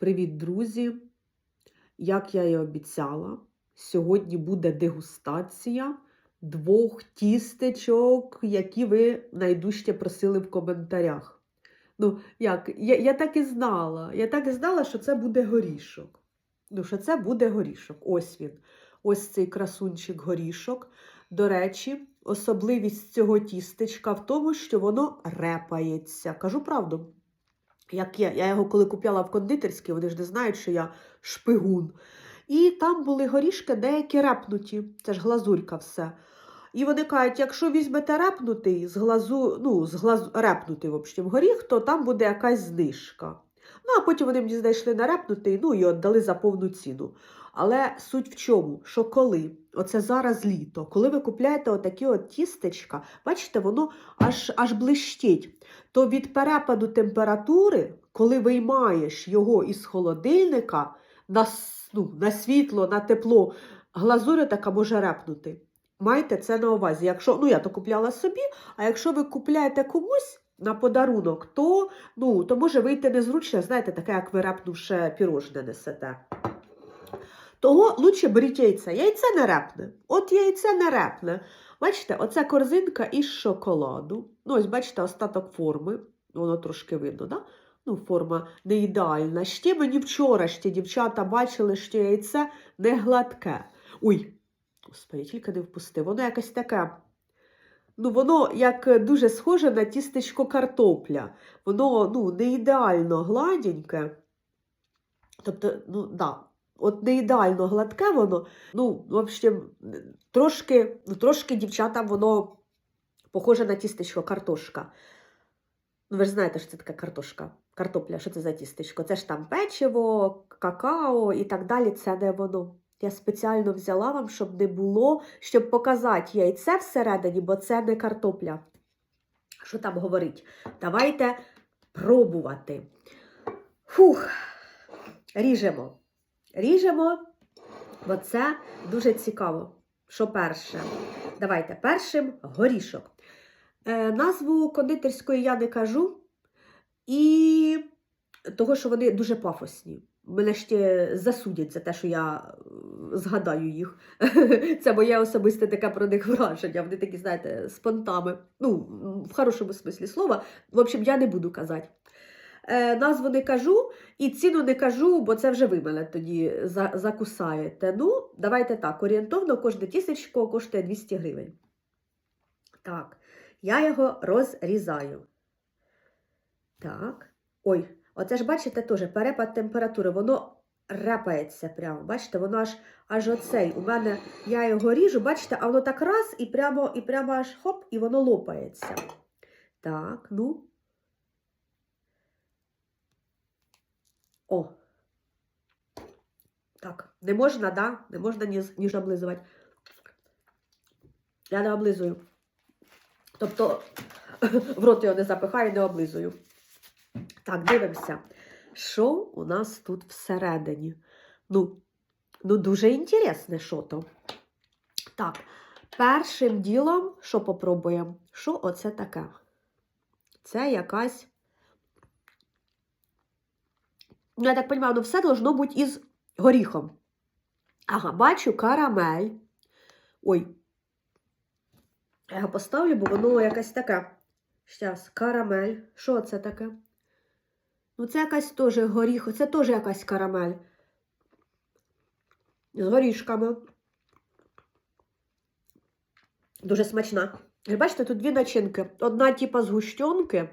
Привіт, друзі! Як я і обіцяла, сьогодні буде дегустація двох тістечок, які ви найдужче просили в коментарях. Ну, як, я, я так і знала. Я так і знала, що це буде горішок. Ну, що це буде горішок. Ось він. Ось цей красунчик горішок. До речі, особливість цього тістечка в тому, що воно репається. Кажу правду. Як я, я його коли купляла в кондитерській, вони ж не знають, що я шпигун. І там були горішки деякі репнуті, це ж глазурька все. І вони кажуть, якщо візьмете репнутий з глазу, ну, з глазу, репнутий в общем, горіх, то там буде якась знижка. Ну, а потім вони мені знайшли на репнутий, ну і віддали за повну ціну. Але суть в чому, що коли, оце зараз літо, коли ви купляєте отакі от тістечка, бачите, воно аж, аж блищить, то від перепаду температури, коли виймаєш його із холодильника на, ну, на світло, на тепло, глазуря така може репнути. Майте це на увазі. Якщо, ну я то купляла собі, а якщо ви купляєте комусь на подарунок, то, ну, то може вийти незручно, знаєте, таке, як ви репнувши пірожне несете. Того лучше беріть яйце. Яйце не репне. От яйце не репне. Бачите, оця корзинка із шоколаду. Ну, ось бачите, остаток форми. Воно трошки видно, да? Ну, форма не ідеальна. Ще мені вчора ще дівчата бачили, що яйце не гладке. Ой, господи, тільки не впустив. Воно якесь таке. Ну, воно як дуже схоже на тістечко картопля. Воно ну, не ідеально гладеньке. Тобто, ну, да, от не ідеально гладке воно. Ну, в общем, трошки, ну, трошки дівчатам воно похоже на тістечко картошка. Ну, ви ж знаєте, що це таке картошка, картопля, що це за тістечко? Це ж там печиво, какао і так далі. Це не воно. Я спеціально взяла вам, щоб не було, щоб показати яйце всередині, бо це не картопля. Що там говорить? Давайте пробувати. Фух, ріжемо. Ріжемо, бо це дуже цікаво. Що перше? Давайте першим горішок. Е, назву кондитерської я не кажу, і того, що вони дуже пафосні. Мене ще засудять за те, що я е, згадаю їх. Це моє особисте таке про них враження. Вони такі, знаєте, з понтами. Ну, в хорошому смислі слова. В общем, я не буду казати. Е, назву не кажу і ціну не кажу, бо це вже ви мене тоді закусаєте. Ну, давайте так, орієнтовно кожне тісечко коштує 200 гривень. Так, я його розрізаю. Так. Ой, оце ж, бачите, теж перепад температури, воно репається прямо. Бачите, воно аж аж оцей. У мене я його ріжу, бачите, а воно так раз і прямо, і прямо аж хоп, і воно лопається. Так, ну. О. Так, не можна, да? Не можна ніж, облизувати. Я не облизую. Тобто в рот його не запихаю, не облизую. Так, дивимося. Що у нас тут всередині? Ну, ну дуже інтересне, що то. Так, першим ділом, що попробуємо? Що оце таке? Це якась. Ну, я так розумію, воно все должно бути із горіхом. Ага, бачу карамель. Ой. Я його поставлю, бо воно якесь таке. Щас, карамель. Що це таке? Ну, це якась теж горіх, це теж якась карамель. З горішками. Дуже смачна. Бачите, тут дві начинки. Одна типа згущенки,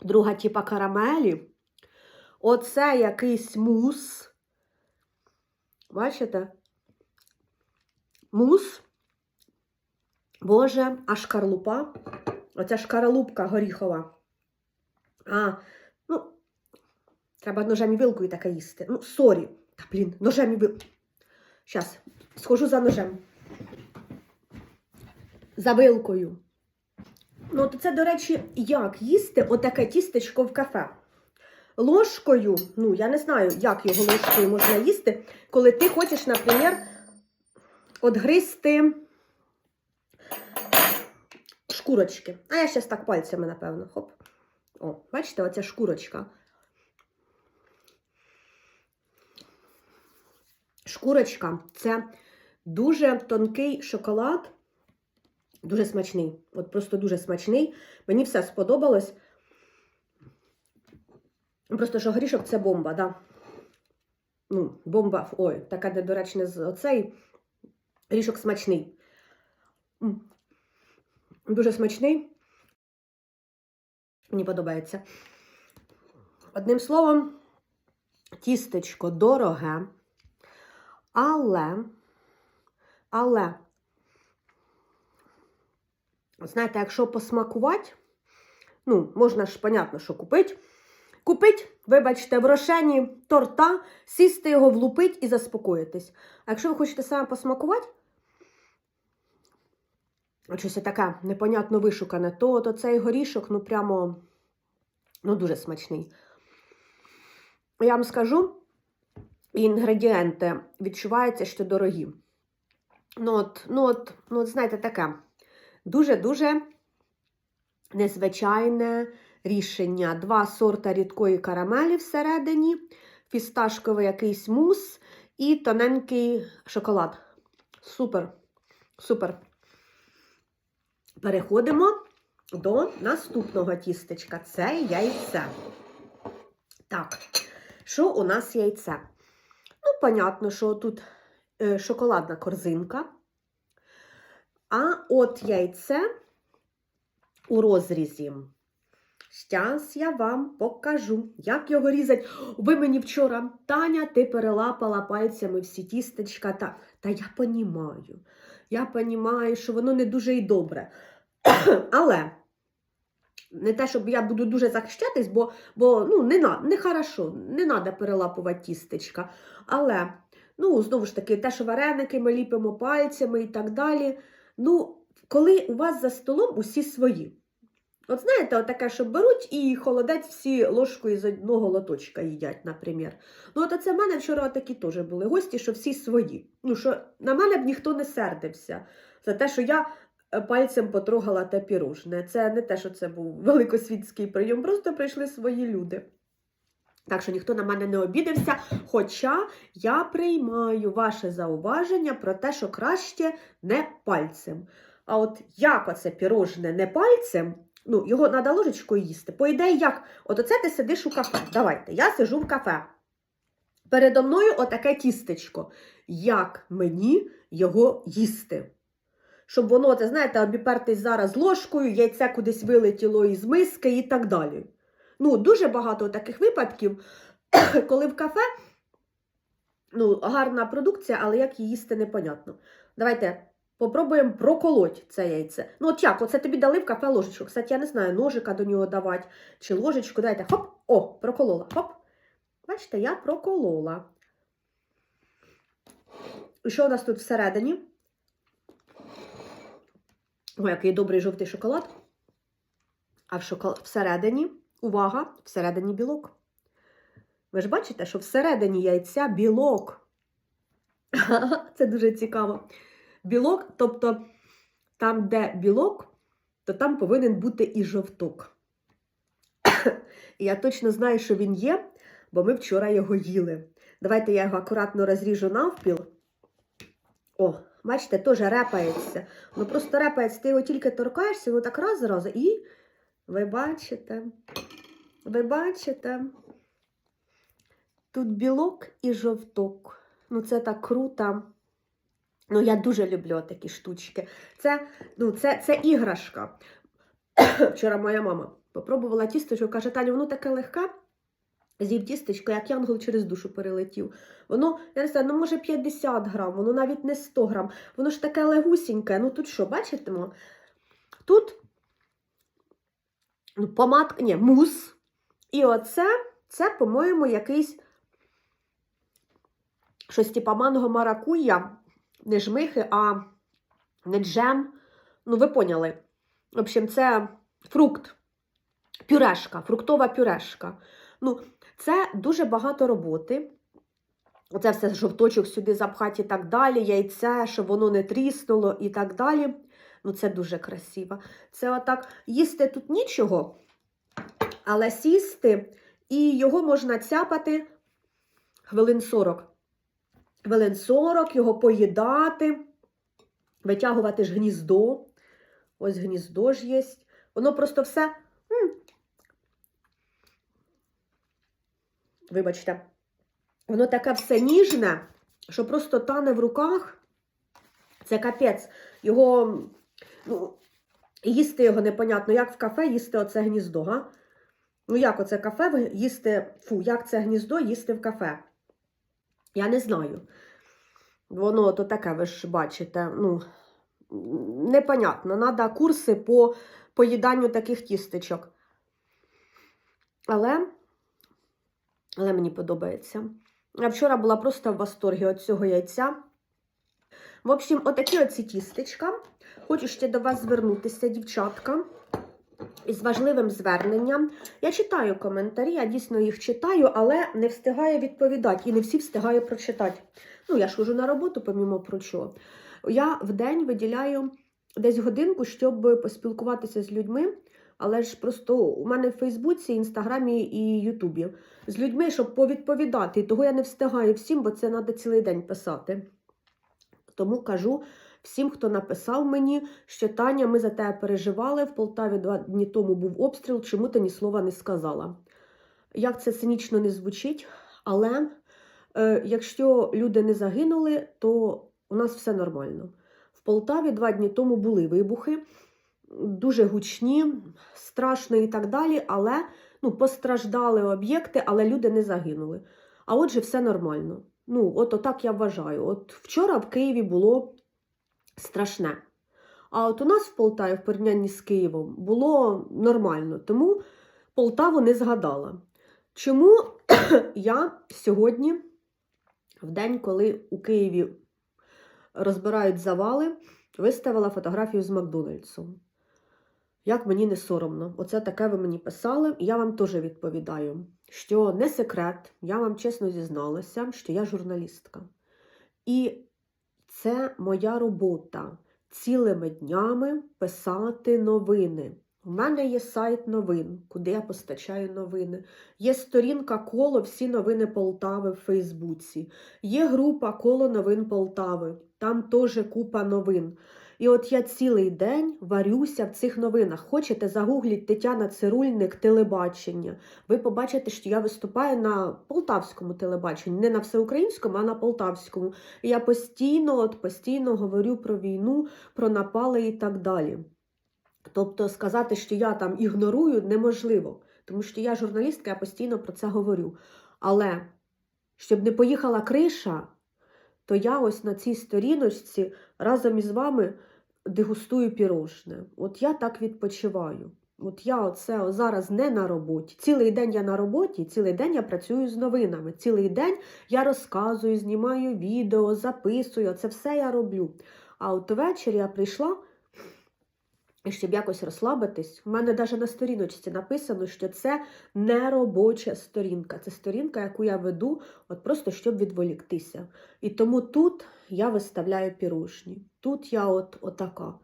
друга типа карамелі. Оце якийсь мус. Бачите? Мус. Боже, а шкарлупа. Оця шкаралупка горіхова. А, ну, треба ножем і вилкою таке їсти. Ну, сорі. Та, блін, ножем і вилкою. Щас, схожу за ножем. За вилкою. Ну, то це, до речі, як їсти отаке тістечко в кафе. Ложкою, ну, я не знаю, як його ложкою можна їсти, коли ти хочеш, наприклад, отгризти шкурочки. А я зараз так пальцями, напевно. Хоп. О, бачите, оця шкурочка. Шкурочка це дуже тонкий шоколад, дуже смачний. От просто дуже смачний. Мені все сподобалось. Просто що горішок це бомба, да? Ну, бомба, ой, така недоречна з оцей. Горішок смачний. Дуже смачний. Мені подобається. Одним словом, тістечко дороге, але, але, знаєте, якщо посмакувати, ну, можна ж, понятно, що купити. Купить, вибачте, в рошені торта, сісти його, влупить і заспокоїтись. А якщо ви хочете саме посмакувати, щось таке непонятно вишукане, то, то цей горішок, ну прямо, ну дуже смачний. Я вам скажу, інгредієнти відчуваються, що дорогі. Ну, от, ну, от, ну, от знаєте, таке дуже-дуже незвичайне рішення. Два сорта рідкої карамелі всередині, фісташковий якийсь мус і тоненький шоколад. Супер, супер. Переходимо до наступного тістечка. Це яйце. Так, що у нас яйце? Ну, понятно, що тут е, шоколадна корзинка. А от яйце у розрізі. Щас я вам покажу, як його різати. Ви мені вчора, Таня, ти перелапала пальцями всі тістечка. Та, та я понімаю. Я понімаю, що воно не дуже і добре. Але не те, щоб я буду дуже захищатись, бо, бо ну, не, на, не хорошо, не треба перелапувати тістечка. Але, ну, знову ж таки, те, що вареники ми ліпимо пальцями і так далі. Ну, коли у вас за столом усі свої. От знаєте, от таке, що беруть і холодець всі ложкою з одного лоточка їдять, наприклад. Ну, от це в мене вчора такі теж були гості, що всі свої. Ну, що на мене б ніхто не сердився за те, що я е, пальцем потрогала те пірожне. Це не те, що це був великосвітський прийом, просто прийшли свої люди. Так що ніхто на мене не обідався, хоча я приймаю ваше зауваження про те, що краще не пальцем. А от як оце пірожне не пальцем, ну, його треба ложечкою їсти. По ідеї, як? От оце ти сидиш у кафе. Давайте, я сижу в кафе. Передо мною отаке тістечко. Як мені його їсти? Щоб воно, це, знаєте, обіпертись зараз ложкою, яйце кудись вилетіло із миски і так далі. Ну, дуже багато таких випадків, коли в кафе ну, гарна продукція, але як її їсти непонятно. Давайте попробуємо проколоть це яйце. Ну, от як, оце тобі дали в кафе ложечку. Кстати, я не знаю, ножика до нього давати чи ложечку. Дайте, хоп, о, проколола. Хоп. Бачите, я проколола. І що у нас тут всередині? О, який добрий жовтий шоколад. А в шоколад всередині, увага, всередині білок. Ви ж бачите, що всередині яйця білок. Це дуже цікаво. Білок, тобто там, де білок, то там повинен бути і жовток. Я точно знаю, що він є, бо ми вчора його їли. Давайте я його акуратно розріжу навпіл. О, бачите, теж репається. Ну просто репається, ти його тільки торкаєшся, ну так раз раз і ви бачите, ви бачите, тут білок і жовток. Ну, це так круто. Ну, я дуже люблю такі штучки. Це, ну, це, це іграшка. Вчора моя мама попробувала тістечко, каже, Таню, воно таке легке. З'їв тістечко, як янгол через душу перелетів. Воно, я не знаю, ну може 50 грам, воно навіть не 100 грам. Воно ж таке легусіньке. Ну тут що, бачите? Тут ну, помадка, ні, мус. І оце, це, по-моєму, якийсь щось типа манго маракуя, не жмихи, а не джем. Ну, ви поняли. В общем, це фрукт, пюрешка, фруктова пюрешка. Ну, це дуже багато роботи. Оце все жовточок сюди запхати і так далі, яйце, щоб воно не тріснуло і так далі. Ну, це дуже красиво. Це отак їсти тут нічого, але сісти, і його можна цяпати хвилин 40. Хвилин 40, його поїдати, витягувати ж гніздо. Ось гніздо ж є. Воно просто все. Вибачте, воно таке все ніжне, що просто тане в руках. Це капець. Його, ну, їсти його непонятно, як в кафе їсти оце гніздо, га? Ну, як оце кафе їсти, фу, як це гніздо їсти в кафе? Я не знаю. Воно то таке, ви ж бачите, ну, непонятно. Надо курси по поїданню таких тістечок. Але, але мені подобається. Я вчора була просто в восторгі від цього яйця. В общем, отакі оці тістечка. Хочу ще до вас звернутися, дівчатка, із важливим зверненням. Я читаю коментарі, я дійсно їх читаю, але не встигаю відповідати і не всі встигаю прочитати. Ну, я ж хожу на роботу, помімо про чого. Я в день виділяю десь годинку, щоб поспілкуватися з людьми. Але ж просто у мене в Фейсбуці, Інстаграмі і Ютубі з людьми, щоб повідповідати. Того я не встигаю всім, бо це треба цілий день писати. Тому кажу всім, хто написав мені, що Таня, ми за тебе переживали. В Полтаві два дні тому був обстріл, чому ти ні слова не сказала. Як це цинічно не звучить, але е, якщо люди не загинули, то у нас все нормально. В Полтаві два дні тому були вибухи, дуже гучні, страшно і так далі, але ну, постраждали об'єкти, але люди не загинули. А отже, все нормально. Ну, от отак я вважаю. От вчора в Києві було страшне. А от у нас в Полтаві, в порівнянні з Києвом, було нормально, тому Полтаву не згадала. Чому я сьогодні, в день, коли у Києві розбирають завали, виставила фотографію з Макдональдсом? Як мені не соромно. Оце таке ви мені писали, і я вам теж відповідаю, що не секрет, я вам чесно зізналася, що я журналістка. І це моя робота цілими днями писати новини. У мене є сайт новин, куди я постачаю новини. Є сторінка коло всі новини Полтави в Фейсбуці. Є група коло новин Полтави. Там теж купа новин. І от я цілий день варюся в цих новинах. Хочете, загугліть Тетяна Цирульник телебачення. Ви побачите, що я виступаю на полтавському телебаченні, не на всеукраїнському, а на полтавському. І я постійно, от постійно говорю про війну, про напали і так далі. Тобто сказати, що я там ігнорую, неможливо, тому що я журналістка, я постійно про це говорю. Але щоб не поїхала криша, то я ось на цій сторіночці разом із вами дегустую пірожне. От я так відпочиваю. От я оце зараз не на роботі. Цілий день я на роботі, цілий день я працюю з новинами. Цілий день я розказую, знімаю відео, записую. Це все я роблю. А от ввечері я прийшла. Щоб якось розслабитись, у мене навіть на сторіночці написано, що це не робоча сторінка. Це сторінка, яку я веду, от просто щоб відволіктися. І тому тут я виставляю пірожні. Тут я от отака.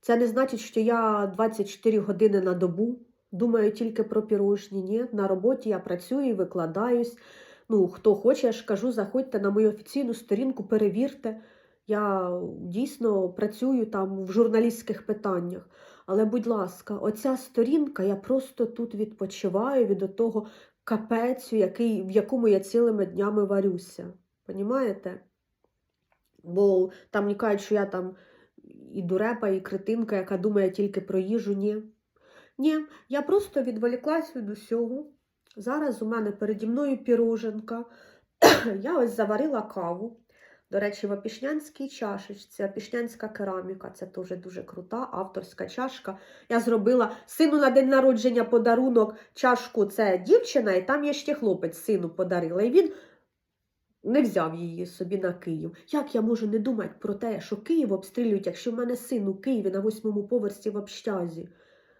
Це не значить, що я 24 години на добу думаю тільки про пірожні. Ні, на роботі я працюю і викладаюсь. Ну, хто хоче, я ж кажу, заходьте на мою офіційну сторінку, перевірте. Я дійсно працюю там в журналістських питаннях. Але, будь ласка, оця сторінка, я просто тут відпочиваю від того капецю, який, в якому я цілими днями варюся. Понімаєте? Бо там мені кажуть, що я там і дурепа, і критинка, яка думає тільки про їжу. Ні. Ні, я просто відволіклась від усього. Зараз у мене переді мною піроженка. Я ось заварила каву. До речі, в опішнянській чашечці, опішнянська кераміка, це теж дуже крута авторська чашка. Я зробила сину на день народження подарунок чашку, це дівчина, і там я ще хлопець сину подарила. І він не взяв її собі на Київ. Як я можу не думати про те, що Київ обстрілюють, якщо в мене син у Києві на восьмому поверсі в общазі?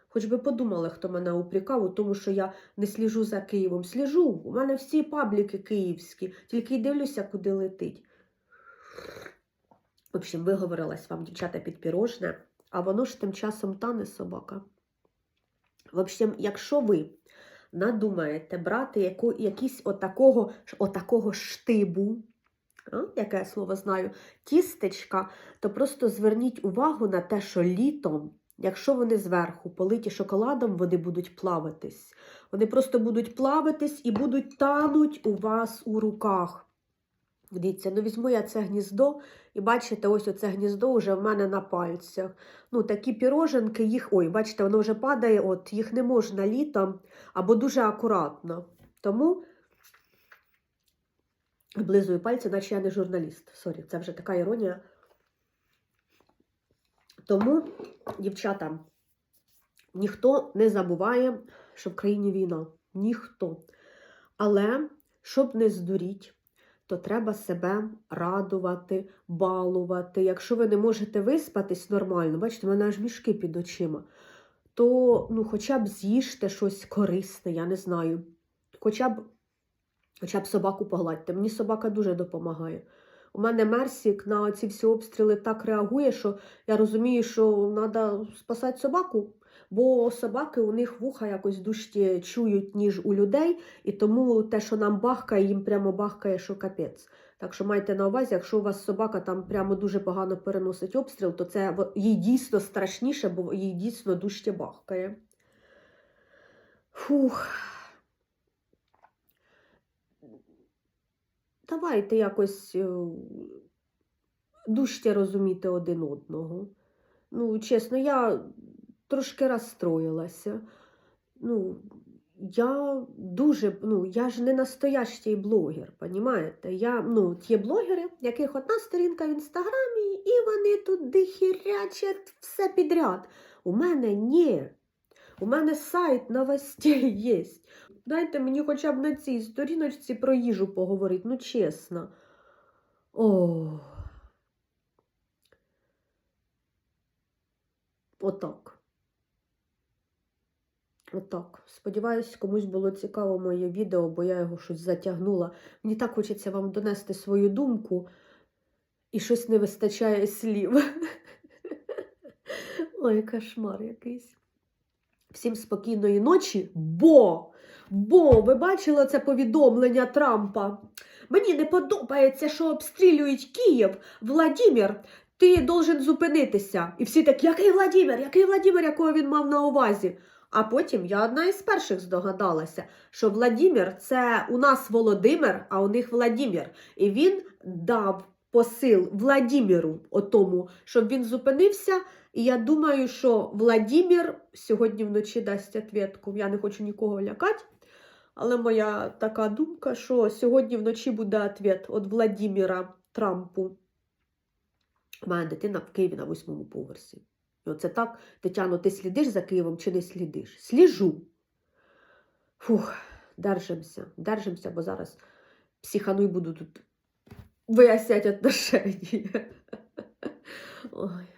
Хоч би подумали, хто мене упрекав у тому, що я не сліжу за Києвом. Сліжу, у мене всі пабліки київські, тільки й дивлюся, куди летить. В общем, виговорилась вам, дівчата, під пірожне, а воно ж тим часом тане собака. В общем, якщо ви надумаєте брати яку, якісь отакого, отакого штибу, а? яке я слово знаю, тістечка, то просто зверніть увагу на те, що літом, якщо вони зверху политі шоколадом, вони будуть плаватись. Вони просто будуть плаватись і будуть тануть у вас у руках. Дивіться, ну візьму я це гніздо, і бачите, ось оце гніздо вже в мене на пальцях. Ну, такі піроженки, їх, ой, бачите, воно вже падає, от, їх не можна літом або дуже акуратно. Тому облизую пальці, наче я не журналіст. Сорі, це вже така іронія. Тому, дівчата, ніхто не забуває, що в країні війна. Ніхто. Але, щоб не здуріть, то треба себе радувати, балувати. Якщо ви не можете виспатись нормально, бачите, в мене аж мішки під очима, то ну, хоча б з'їжте щось корисне, я не знаю. Хоча б, хоча б собаку погладьте. Мені собака дуже допомагає. У мене Мерсік на ці всі обстріли так реагує, що я розумію, що треба спасати собаку, бо собаки у них вуха якось дужче чують, ніж у людей, і тому те, що нам бахкає, їм прямо бахкає, що капець. Так що майте на увазі, якщо у вас собака там прямо дуже погано переносить обстріл, то це їй дійсно страшніше, бо їй дійсно дужче бахкає. Фух. Давайте якось е, дужче розуміти один одного. Ну, чесно, я трошки розстроїлася. Ну, я дуже, ну, я ж не настоящий блогер, понімаєте? Я, ну, є блогери, яких одна сторінка в інстаграмі, і вони туди хірячать все підряд. У мене ні. У мене сайт новостей є. Дайте мені хоча б на цій сторіночці про їжу поговорити, ну чесно. О. Отак. Отак. Сподіваюсь, комусь було цікаво моє відео, бо я його щось затягнула. Мені так хочеться вам донести свою думку, і щось не вистачає слів. Ой, кошмар якийсь. Всім спокійної ночі, бо, бо ви бачили це повідомлення Трампа. Мені не подобається, що обстрілюють Київ. Владімір, ти должен зупинитися. І всі такі, який Владімір, який Владімір, якого він мав на увазі. А потім я одна із перших здогадалася, що Владімір це у нас Володимир, а у них Владімір. І він дав посил Владіміру, отому, щоб він зупинився. І я думаю, що Владімір сьогодні вночі дасть ответку. Я не хочу нікого лякати, але моя така думка, що сьогодні вночі буде ответ від Владіміра Трампу. У мене дитина в Києві на восьмому поверсі. І оце так, Тетяно, ти слідиш за Києвом чи не слідиш? Сліжу. Фух, держимося, держимося, бо зараз психану буду тут вияснять отношення. Ой.